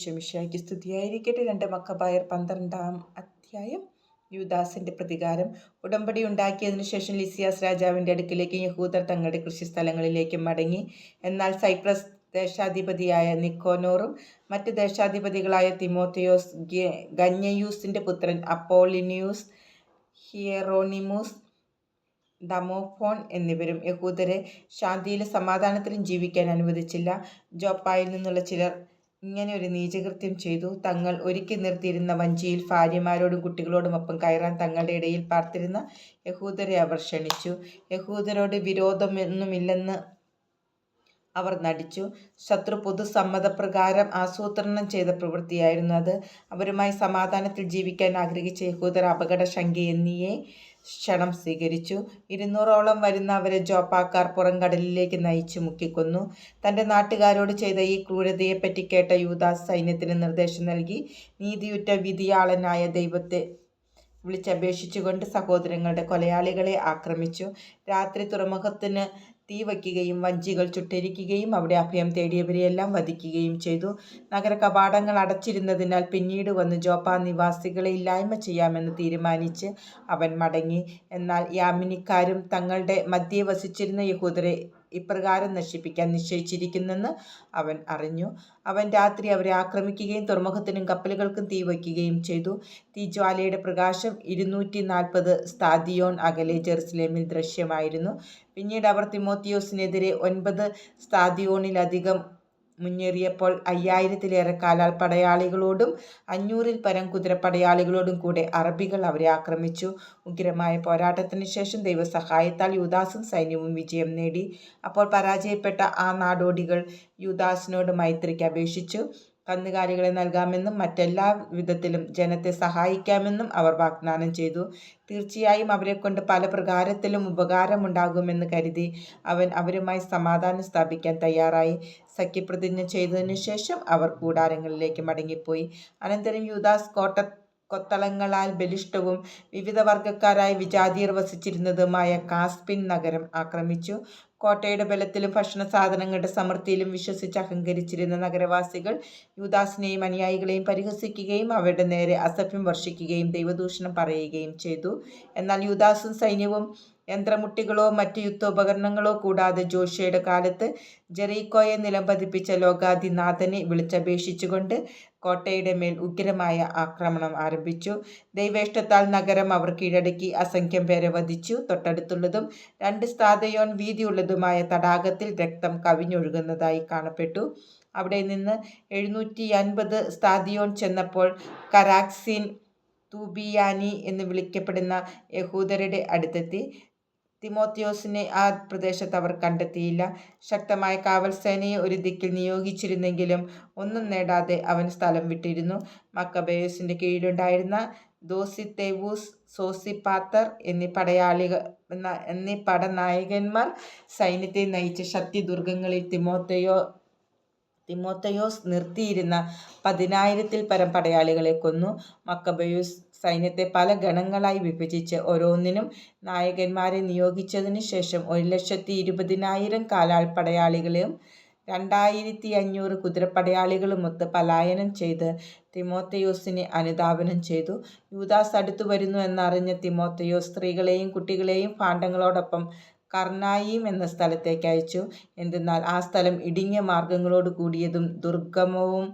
ഈശോമിശിഹായ്ക്ക് സ്തുതിയായിരിക്കട്ടെ. രണ്ട് മക്കബായർ പന്ത്രണ്ടാം അധ്യായം. യുദാസിന്റെ പ്രതികാരം. ഉടമ്പടി ഉണ്ടാക്കിയതിനു ശേഷം ലിസിയാസ് രാജാവിന്റെ അടുക്കിലേക്ക് യഹൂദർ തങ്ങളുടെ കൃഷിസ്ഥലങ്ങളിലേക്ക് മടങ്ങി. എന്നാൽ സൈപ്രസ് ദേശാധിപതിയായ നിക്കോനോറും മറ്റ് ദേശാധിപതികളായ തിമോത്തിയോസ് ഗന്യയൂസിന്റെ പുത്രൻ അപ്പോളിനിയൂസ് ഹിയറോണിമൂസ് ദമോഫോൺ എന്നിവരും യഹൂദരെ ശാന്തിയിലും സമാധാനത്തിലും ജീവിക്കാൻ അനുവദിച്ചില്ല. ജോപ്പായിൽ നിന്നുള്ള ചിലർ ഇങ്ങനെ ഒരു നീചകൃത്യം ചെയ്തു. തങ്ങൾ ഒരുക്കി നിർത്തിയിരുന്ന വഞ്ചിയിൽ ഭാര്യമാരോടും കുട്ടികളോടുമൊപ്പം കയറാൻ തങ്ങളുടെ ഇടയിൽ പാർത്തിരുന്ന യഹൂദരെ അവർ ക്ഷണിച്ചു. യഹൂദരോട് വിരോധമൊന്നുമില്ലെന്ന് അവർ നടിച്ചു. ശത്രു പൊതുസമ്മതപ്രകാരം ആസൂത്രണം ചെയ്ത പ്രവൃത്തിയായിരുന്നു അത്. അവരുമായി സമാധാനത്തിൽ ജീവിക്കാൻ ആഗ്രഹിച്ച യഹൂദർ അപകടശങ്കയെന്നിയെ ക്ഷണം സ്വീകരിച്ചു. ഇരുന്നൂറോളം വരുന്ന അവരെ ജോപ്പാക്കാർ പുറംകടലിലേക്ക് നയിച്ചു മുക്കിക്കൊന്നു. തന്റെ നാട്ടുകാരോട് ചെയ്ത ഈ ക്രൂരതയെപ്പറ്റി കേട്ട യൂദാസ് സൈന്യത്തിന് നിർദ്ദേശം നൽകി നീതിയുറ്റ വിധിയാളനായ ദൈവത്തെ വിളിച്ചപേക്ഷിച്ചുകൊണ്ട് സഹോദരങ്ങളുടെ കൊലയാളികളെ ആക്രമിച്ചു. രാത്രി തുറമുഖത്തിന് തീ വയ്ക്കുകയും വഞ്ചികൾ ചുട്ടരിക്കുകയും അവിടെ അഭയം തേടിയവരെയെല്ലാം വധിക്കുകയും ചെയ്തു. നഗര കവാടങ്ങൾ അടച്ചിരുന്നതിനാൽ പിന്നീട് വന്ന് ജോപ്പ നിവാസികളെ ഇല്ലായ്മ ചെയ്യാമെന്ന് തീരുമാനിച്ച് അവൻ മടങ്ങി. എന്നാൽ യാമിനിക്കാരും തങ്ങളുടെ മധ്യേ വസിച്ചിരുന്ന യഹൂദരെ ഇപ്രകാരം നശിപ്പിക്കാൻ നിശ്ചയിച്ചിരിക്കുന്നെന്ന് അവൻ അറിഞ്ഞു. അവൻ രാത്രി അവരെ ആക്രമിക്കുകയും തുറമുഖത്തിനും കപ്പലുകൾക്കും തീ വയ്ക്കുകയും ചെയ്തു. തീജ്വാലയുടെ പ്രകാശം ഇരുന്നൂറ്റി നാൽപ്പത് സ്ഥാദിയോൺ അകലെ ജെറുസലേമിൽ ദൃശ്യമായിരുന്നു. പിന്നീട് അവർ തിമോത്തിയോസിനെതിരെ ഒൻപത് സ്ഥാദിയോണിലധികം മുന്നേറിയപ്പോൾ അയ്യായിരത്തിലേറെ കാലാൾ പടയാളികളോടും അഞ്ഞൂറിൽ പരം കുതിരപ്പടയാളികളോടും കൂടെ അറബികൾ അവരെ ആക്രമിച്ചു. ഉഗ്രമായ പോരാട്ടത്തിന് ശേഷം ദൈവസഹായത്താൽ യൂദാസും സൈന്യവും വിജയം നേടി. അപ്പോൾ പരാജയപ്പെട്ട ആ നാടോടികൾ യൂദാസിനോട് മൈത്രിക്ക് അപേക്ഷിച്ചു. കന്നുകാലികളെ നൽകാമെന്നും മറ്റെല്ലാ വിധത്തിലും ജനത്തെ സഹായിക്കാമെന്നും അവർ വാഗ്ദാനം ചെയ്തു. തീർച്ചയായും അവരെക്കൊണ്ട് പല പ്രകാരത്തിലും ഉപകാരമുണ്ടാകുമെന്ന് കരുതി അവൻ അവരുമായി സമാധാനം സ്ഥാപിക്കാൻ തയ്യാറായി. സഖ്യപ്രതിജ്ഞ ചെയ്തതിനു ശേഷം അവർ കൂടാരങ്ങളിലേക്ക് മടങ്ങിപ്പോയി. അനന്തരം യൂദാസ് കോട്ട കൊത്തളങ്ങളാൽ ബലിഷ്ടവും വിവിധ വർഗക്കാരായ വിജാതിയർ വസിച്ചിരുന്നതുമായ കാസ്പിൻ നഗരം ആക്രമിച്ചു. കോട്ടയുടെ ബലത്തിലും ഭക്ഷണ സാധനങ്ങളുടെ സമൃദ്ധിയിലും വിശ്വസിച്ച് അഹങ്കരിച്ചിരുന്ന നഗരവാസികൾ യുദാസിനെയും അനുയായികളെയും പരിഹസിക്കുകയും അവരുടെ നേരെ അസഭ്യം വർഷിക്കുകയും ദൈവദൂഷണം പറയുകയും ചെയ്തു. എന്നാൽ യുദാസും സൈന്യവും യന്ത്രമുട്ടികളോ മറ്റ് യുദ്ധോപകരണങ്ങളോ കൂടാതെ ജോഷിയുടെ കാലത്ത് ജെറീക്കോയെ നിലംപതിപ്പിച്ച ലോകാധിനാഥനെ വിളിച്ചപേക്ഷിച്ചുകൊണ്ട് കോട്ടയുടെ മേൽ ഉഗ്രമായ ആക്രമണം ആരംഭിച്ചു. ദൈവേഷ്ടത്താൽ നഗരം അവർ കീഴടക്കി അസംഖ്യം പേരെ വധിച്ചു. തൊട്ടടുത്തുള്ളതും രണ്ട് സ്ഥാതയോൺ വീതിയുള്ളതുമായ തടാകത്തിൽ രക്തം കവിഞ്ഞൊഴുകുന്നതായി കാണപ്പെട്ടു. അവിടെ നിന്ന് എഴുന്നൂറ്റി അൻപത് സ്ഥാതിയോൺ ചെന്നപ്പോൾ കരാക്സിൻ തൂബിയാനി എന്ന് വിളിക്കപ്പെടുന്ന യഹൂദരുടെ അടുത്തെത്തി. തിമോത്തിയോസിനെ ആ പ്രദേശത്ത് അവർ കണ്ടെത്തിയില്ല. ശക്തമായ കാവൽ സേനയെ ഒരു ദിക്കിൽ നിയോഗിച്ചിരുന്നെങ്കിലും ഒന്നും നേടാതെ അവൻ സ്ഥലം വിട്ടിരുന്നു. മക്കബേയോസിന്റെ കീഴിലുണ്ടായിരുന്ന ദോസി ദോസിത്തേവൂസ് സോസിപ്പാത്തർ എന്നീ പടയാളികൾ എന്നീ പടനായകന്മാർ സൈന്യത്തെ നയിച്ച ശക്തിദുർഗങ്ങളിൽ തിമോത്തയോ തിമോത്തയോസ് നിർത്തിയിരുന്ന പതിനായിരത്തിൽ പരം പടയാളികളെ കൊന്നു. മക്കബയൂസ് സൈന്യത്തെ പല ഗണങ്ങളായി വിഭജിച്ച് ഓരോന്നിനും നായകന്മാരെ നിയോഗിച്ചതിന് ശേഷം ഒരു ലക്ഷത്തി ഇരുപതിനായിരം കാലാൾ പടയാളികളെയും രണ്ടായിരത്തി അഞ്ഞൂറ് കുതിരപ്പടയാളികളുമൊത്ത് പലായനം ചെയ്ത് തിമോത്തയോസിനെ അനുദാപനം ചെയ്തു. യൂദാസ് അടുത്തു വരുന്നു എന്നറിഞ്ഞ തിമോത്തയോസ് സ്ത്രീകളെയും കുട്ടികളെയും ഭാണ്ഡങ്ങളോടൊപ്പം കർണായിം എന്ന സ്ഥലത്തേക്ക് അയച്ചു. എന്തെന്നാൽ ആ സ്ഥലം ഇടുങ്ങിയ മാർഗങ്ങളോട് കൂടിയതും ദുർഗമവും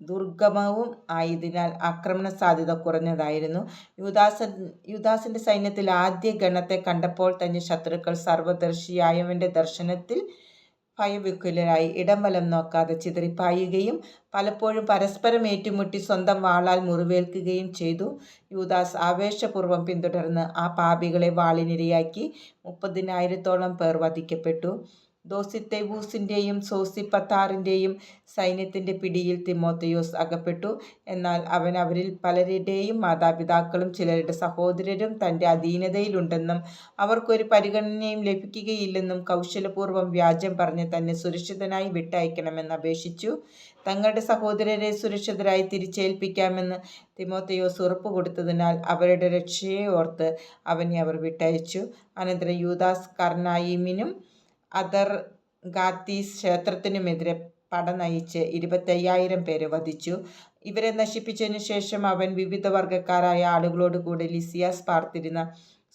ദുർഗമവും ആയതിനാൽ ആക്രമണ സാധ്യത കുറഞ്ഞതായിരുന്നു. യുദാസൻ യുദാസിന്റെ സൈന്യത്തിൽ ആദ്യ ഗണത്തെ കണ്ടപ്പോൾ തന്നെ ശത്രുക്കൾ സർവദർശിയായവന്റെ ദർശനത്തിൽ ഭയവിക്കുലരായി ഇടം വലം നോക്കാതെ ചിതറിപ്പായുകയും പലപ്പോഴും പരസ്പരം ഏറ്റുമുട്ടി സ്വന്തം വാളാൽ മുറിവേൽക്കുകയും ചെയ്തു. യൂദാസ് ആവേശപൂർവം പിന്തുടർന്ന് ആ പാപികളെ വാളിനിരയാക്കി മുപ്പതിനായിരത്തോളം പേർ വധിക്കപ്പെട്ടു. ദോസിത്തെവൂസിന്റെയും സോസിപ്പത്താറിന്റെയും സൈന്യത്തിന്റെ പിടിയിൽ തിമോത്തയോസ് അകപ്പെട്ടു. എന്നാൽ അവൻ അവരിൽ പലരുടെയും മാതാപിതാക്കളും ചിലരുടെ സഹോദരരും തന്റെ അധീനതയിലുണ്ടെന്നും അവർക്കൊരു പരിഗണനയും ലഭിക്കുകയില്ലെന്നും കൗശലപൂർവം വ്യാജം പറഞ്ഞ് തന്നെ സുരക്ഷിതനായി വിട്ടയക്കണമെന്ന് അപേക്ഷിച്ചു. തങ്ങളുടെ സഹോദരരെ സുരക്ഷിതരായി തിരിച്ചേൽപ്പിക്കാമെന്ന് തിമോത്തയോസ് ഉറപ്പ് കൊടുത്തതിനാൽ അവരുടെ രക്ഷയെ ഓർത്ത് അവനെ അവർ വിട്ടയച്ചു. അനന്തരം യൂദാസ് കർണായിമിനും അതർ ഗാത്തീസ് ക്ഷേത്രത്തിനുമെതിരെ പട നയിച്ച് ഇരുപത്തയ്യായിരം പേരെ വധിച്ചു. ഇവരെ നശിപ്പിച്ചതിനു ശേഷം അവൻ വിവിധ വർഗക്കാരായ ആളുകളോട് കൂടെ ലിസിയാസ് പാർത്തിരുന്ന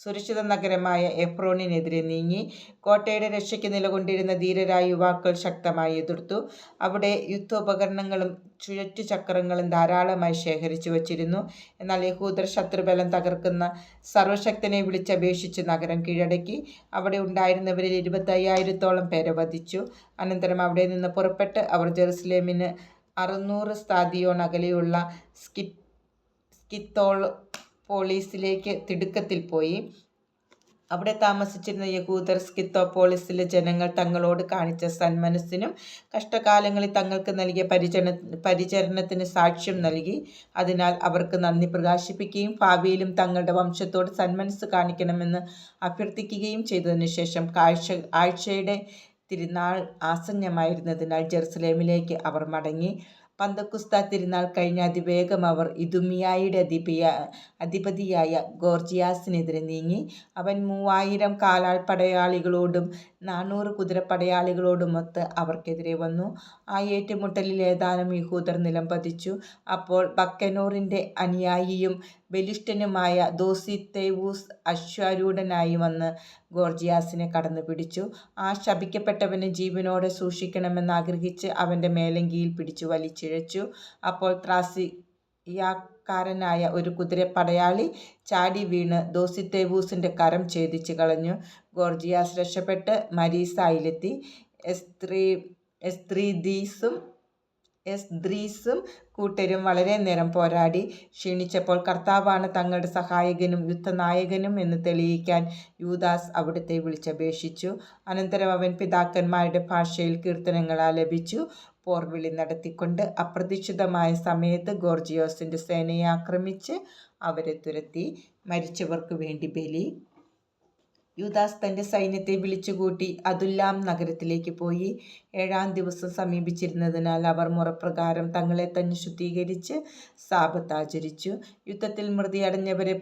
സുരക്ഷിത നഗരമായ എഫ്രോണിനെതിരെ നീങ്ങി. കോട്ടയുടെ രക്ഷയ്ക്ക് നിലകൊണ്ടിരുന്ന ധീരരായ യുവാക്കൾ ശക്തമായി എതിർത്തു. അവിടെ യുദ്ധോപകരണങ്ങളും ചുഴറ്റുചക്രങ്ങളും ധാരാളമായി ശേഖരിച്ചു വച്ചിരുന്നു. എന്നാൽ യഹൂദർ ശത്രുബലം തകർക്കുന്ന സർവശക്തനെ വിളിച്ചപേക്ഷിച്ച് നഗരം കീഴടക്കി. അവിടെ ഉണ്ടായിരുന്നവരിൽ ഇരുപത്തയ്യായിരത്തോളം പേരെ വധിച്ചു. അനന്തരം അവിടെ നിന്ന് പുറപ്പെട്ട് അവർ ജെറുസലേമിന് അറുന്നൂറ് സ്താദിയോൻ അകലെയുള്ള സ്കിത്തോപോളിസിലേക്ക് തിടുക്കത്തിൽ പോയി. അവിടെ താമസിച്ചിരുന്ന യഹൂദർ സ്കിത്തോപോളിസിലെ ജനങ്ങൾ തങ്ങളോട് കാണിച്ച സന്മനസ്സിനും കഷ്ടകാലങ്ങളിൽ തങ്ങൾക്ക് നൽകിയ പരിചരണത്തിന് സാക്ഷ്യം നൽകി. അതിനാൽ അവർക്ക് നന്ദി പ്രകാശിപ്പിക്കുകയും ഭാവിയിലും തങ്ങളുടെ വംശത്തോട് സന്മനസ് കാണിക്കണമെന്ന് അഭ്യർത്ഥിക്കുകയും ചെയ്തതിനു ശേഷം കാഴ്ച ആഴ്ചയുടെ തിരുനാൾ ആസന്നമായിരുന്നതിനാൽ ജെറുസലേമിലേക്ക് അവർ മടങ്ങി. പന്തക്കുസ്ത തിരുനാൾ കഴിഞ്ഞ് അതിവേഗം അവർ ഇദുമിയായുടെ അധിപതിയായ ഗോർജിയാസിനെതിരെ നീങ്ങി. അവൻ മൂവായിരം കാലാൾപ്പടയാളികളോടും നാനൂറ് കുതിരപ്പടയാളികളോടുമൊത്ത് അവർക്കെതിരെ വന്നു. ആ ഏറ്റുമുട്ടലിൽ ഏതാനും യഹൂദർ നിലംപതിച്ചു. അപ്പോൾ ബക്കനോറിന്റെ അനുയായിയും ബലിഷ്ഠനുമായ ദോസിത്തേവൂസ് അശ്വാരൂഢനായി വന്ന് ഗോർജിയാസിനെ കടന്നു പിടിച്ചു ആ ശപിക്കപ്പെട്ടവനെ ജീവനോടെ സൂക്ഷിക്കണമെന്ന് ആഗ്രഹിച്ച് അവന്റെ മേലങ്കിയിൽ പിടിച്ചു വലിച്ചിഴച്ചു. അപ്പോൾ ത്രാസിയാക്കാരനായ ഒരു കുതിരപ്പടയാളി ചാടി വീണ് ദോസിത്തേവൂസിന്റെ കരം ഛേദിച്ച് കളഞ്ഞു. ഗോർജിയാസ് രക്ഷപ്പെട്ട് മരീസായിലെത്തി. എസ്ത്രീദീസും എസ്ദ്രീസും കൂട്ടരും വളരെ നേരം പോരാടി ക്ഷീണിച്ചപ്പോൾ കർത്താവാണ് തങ്ങളുടെ സഹായകനും യുദ്ധനായകനും എന്ന് തെളിയിക്കാൻ യൂദാസ് അവിടുത്തെ വിളിച്ചപേക്ഷിച്ചു. അനന്തരം അവൻ പിതാക്കന്മാരുടെ ഭാഷയിൽ കീർത്തനങ്ങൾ ആലപിച്ചു. പോർവിളി നടത്തിക്കൊണ്ട് അപ്രതീക്ഷിതമായ സമയത്ത് ഗോർജിയോസിന്റെ സേനയെ ആക്രമിച്ച് അവരെ തുരത്തി. മരിച്ചവർക്ക് വേണ്ടി ബലി. യുദാസ് തന്റെ സൈന്യത്തെ വിളിച്ചുകൂട്ടി അതുല്ലാം നഗരത്തിലേക്ക് പോയി. ഏഴാം ദിവസം സമീപിച്ചിരുന്നതിനാൽ അവർ മുറപ്രകാരം തങ്ങളെ തന്നെ ശുദ്ധീകരിച്ച് സാബത്ത് ആചരിച്ചു. യുദ്ധത്തിൽ മൃതിയടഞ്ഞവരെ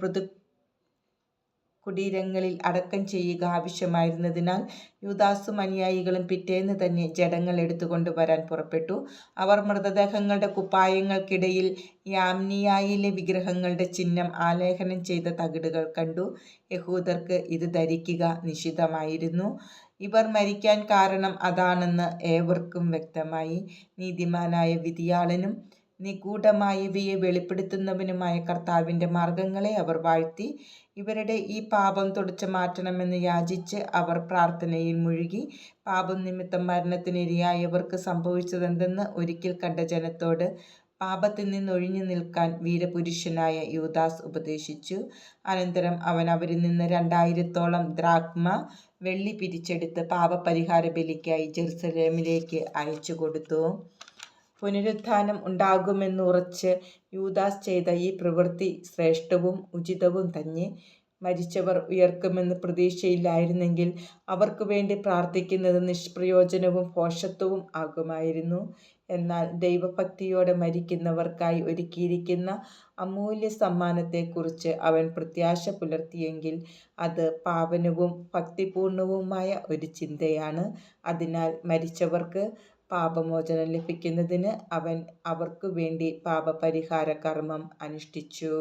പൊതുകുടീരങ്ങളിൽ അടക്കം ചെയ്യുക ആവശ്യമായിരുന്നതിനാൽ യൂദാസും അനുയായികളും പിറ്റേന്ന് തന്നെ ജഡങ്ങൾ എടുത്തുകൊണ്ടുവരാൻ പുറപ്പെട്ടു. അവർ മൃതദേഹങ്ങളുടെ കുപ്പായങ്ങൾക്കിടയിൽ യാമ്നിയായിലെ വിഗ്രഹങ്ങളുടെ ചിഹ്നം ആലേഖനം ചെയ്ത തകിടുകൾ കണ്ടു. യഹൂദർക്ക് ഇത് ധരിക്കുക നിഷിദ്ധമായിരുന്നു. ഇവർ മരിക്കാൻ കാരണം അതാണെന്ന് ഏവർക്കും വ്യക്തമായി. നീതിമാനായ വിധിയാളനും നിഗൂഢമായവയെ വെളിപ്പെടുത്തുന്നവനുമായ കർത്താവിന്റെ മാർഗങ്ങളെ അവർ വാഴ്ത്തി. ഇവരുടെ ഈ പാപം തുടച്ചു മാറ്റണമെന്ന് യാചിച്ച് അവർ പ്രാർത്ഥനയിൽ മുഴുകി. പാപം നിമിത്തം മരണത്തിനിരയായവർക്ക് സംഭവിച്ചതെന്തെന്ന് ഒരിക്കൽ കണ്ട ജനത്തോട് പാപത്തിൽ നിന്നൊഴിഞ്ഞു നിൽക്കാൻ വീരപുരുഷനായ യൂദാസ് ഉപദേശിച്ചു. അനന്തരം അവൻ അവരിൽ നിന്ന് രണ്ടായിരത്തോളം ദ്രാഗ്മ വെള്ളി പിരിച്ചെടുത്ത് പാപപരിഹാര ബലിക്കായി ജെറുസലേമിലേക്ക് അയച്ചുകൊടുത്തു. പുനരുത്ഥാനം ഉണ്ടാകുമെന്നുറച്ച് യൂദാസ് ചെയ്ത ഈ പ്രവൃത്തി ശ്രേഷ്ഠവും ഉചിതവും തന്നെ. മരിച്ചവർ ഉയർക്കുമെന്ന് പ്രതീക്ഷയില്ലായിരുന്നെങ്കിൽ അവർക്കുവേണ്ടി പ്രാർത്ഥിക്കുന്നത് നിഷ്പ്രയോജനവും പോഷത്വവും ആകുമായിരുന്നു. എന്നാൽ ദൈവഭക്തിയോടെ മരിക്കുന്നവർക്കായി ഒരുക്കിയിരിക്കുന്ന അമൂല്യ സമ്മാനത്തെക്കുറിച്ച് അവൻ പ്രത്യാശ പുലർത്തിയെങ്കിൽ അത് പാവനവും ഭക്തിപൂർണവുമായ ഒരു ചിന്തയാണ്. അതിനാൽ മരിച്ചവർക്ക് പാപമോചനം ലഭിക്കുന്നതിന് അവൻ അവർക്കുവേണ്ടി പാപപരിഹാരകർമ്മം അനുഷ്ഠിച്ചു.